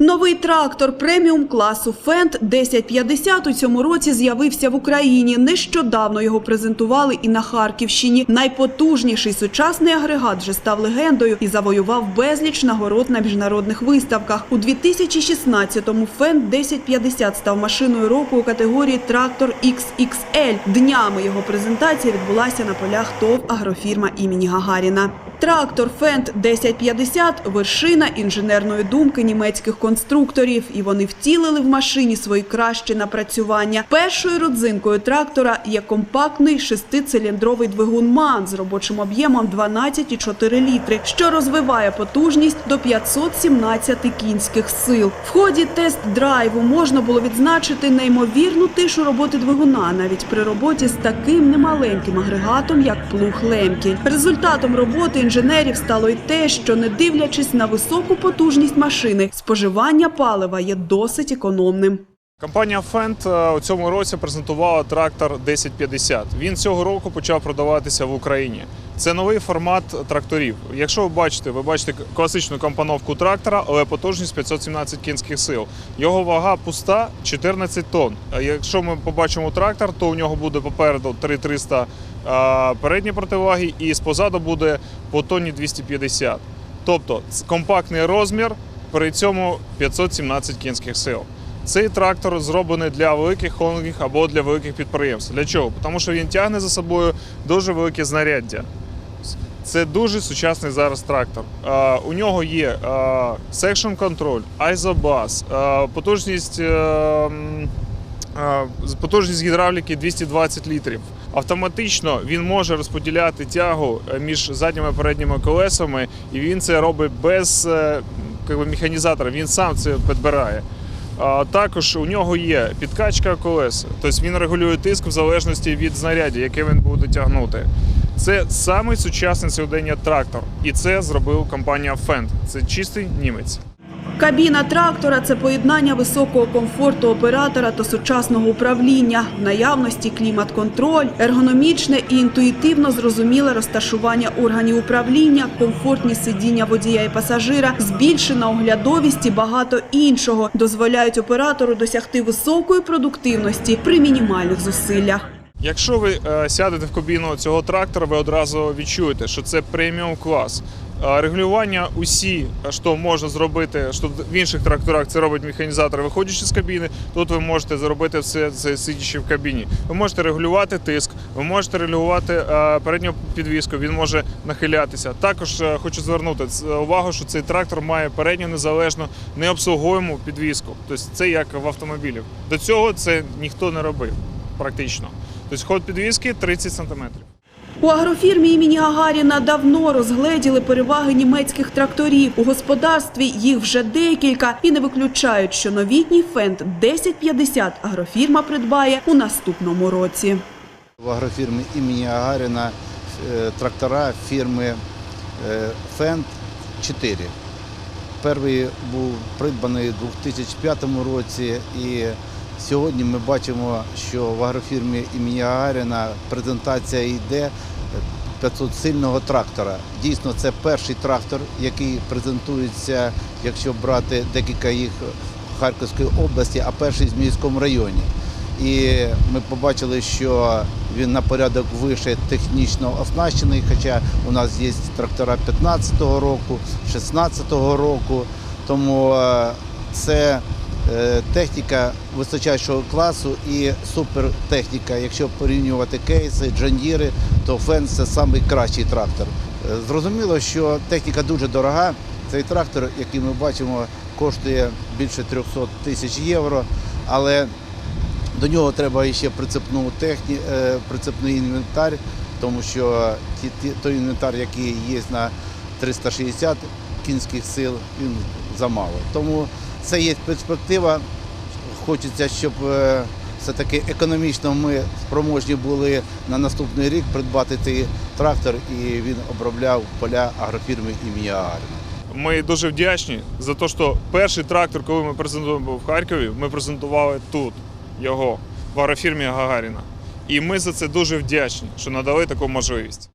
Новий трактор преміум класу Фенд 1050 у цьому році з'явився в Україні. Нещодавно його презентували і на Харківщині. Найпотужніший сучасний агрегат вже став легендою і завоював безліч нагород на міжнародних виставках. У 2016-му Фенд 1050 став машиною року у категорії трактор XXL. Днями його презентація відбулася на полях ТОВ агрофірма імені Гагаріна. Трактор Фенд 1050 – вершина інженерної думки німецьких конструкторів, і вони втілили в машині свої кращі напрацювання. Першою родзинкою трактора є компактний шестициліндровий двигун МАН з робочим об'ємом 12,4 літри, що розвиває потужність до 517 кінських сил. В ході тест-драйву можна було відзначити неймовірну тишу роботи двигуна, навіть при роботі з таким немаленьким агрегатом, як плуг Лемкіль. Результатом роботи інженерів стало й те, що не дивлячись на високу потужність машини, споживання палива є досить економним. Компанія Фенд е, у цьому році презентувала трактор 1050. Він цього року почав продаватися в Україні. Це новий формат тракторів. Якщо ви бачите, ви бачите класичну компоновку трактора, але потужність 517 кінських сил. Його вага пуста 14 тонн. Якщо ми побачимо трактор, то у нього буде попереду 3300 е, передні противаги, і спозаду буде по тонні 250. Тобто компактний розмір, при цьому 517 кінських сил. Цей трактор зроблений для великих холдингів або для великих підприємств. Для чого? Тому що він тягне за собою дуже велике знаряддя. Це дуже сучасний зараз трактор. У нього є control, ISOBUS, е, потужність, е, потужність гідравліки 220 літрів. Автоматично він може розподіляти тягу е, між задніми і передніми колесами, і він це робить без е, би, механізатора. Він сам це підбирає. Також у нього є підкачка колес, тобто він регулює тиск в залежності від знаряддя, яке він буде тягнути. Це самий сучасний сьогодення трактор, і це зробив компанія Fendt. Це чистий німець. Кабіна трактора це поєднання високого комфорту оператора та сучасного управління, в наявності клімат-контроль, ергономічне і інтуїтивно зрозуміле розташування органів управління, комфортні сидіння водія і пасажира, збільшена оглядовість і багато іншого дозволяють оператору досягти високої продуктивності при мінімальних зусиллях. Якщо ви е, сядете в кабіну цього трактора, ви одразу відчуєте, що це преміум клас. Е, Регулювання усі, е, що можна зробити, що в інших тракторах це робить механізатор, виходячи з кабіни. Тут ви можете зробити все це сидячи в кабіні. Ви можете регулювати тиск, ви можете регулювати е, передню підвіску, він може нахилятися. Також е, хочу звернути увагу, що цей трактор має передню незалежну необслуговуєму підвіску. Тобто це як в автомобілі. До цього це ніхто не робив практично. Тобто ход підвіски 30 см. У агрофірмі імені Гагаріна давно розгледіли переваги німецьких тракторів. У господарстві їх вже декілька і не виключають, що новітній фенд 1050 агрофірма придбає у наступному році. В агрофірмі імені Гагаріна е, трактора фірми е, Фенд 4. Перший був придбаний у 2005 році і сьогодні ми бачимо, що в агрофірмі імені Гагаріна презентація йде 500-сильного трактора. Дійсно, це перший трактор, який презентується, якщо брати декілька їх в Харківській області, а перший в міському районі. І ми побачили, що він на порядок вище технічно оснащений, хоча у нас є трактора 15-го року, 16-го року. Тому е, це техніка височайшого класу і супертехніка. Якщо порівнювати кейси, джандіри, то Фен це найкращий трактор. Е, Зрозуміло, що техніка дуже дорога. Цей трактор, який ми бачимо, коштує більше 300 тисяч євро, але до нього треба ще техні, е, прицепний інвентар, тому що той інвентар, який є на 360 кінських сил, він замало. Тому це є перспектива. Хочеться, щоб е, все-таки економічно ми спроможні були на наступний рік придбати цей трактор і він обробляв поля агрофірми імені Гагаріна. Ми дуже вдячні за те, що перший трактор, коли ми презентували в Харкові, ми презентували тут його в агрофірмі Гагаріна. І ми за це дуже вдячні, що надали таку можливість.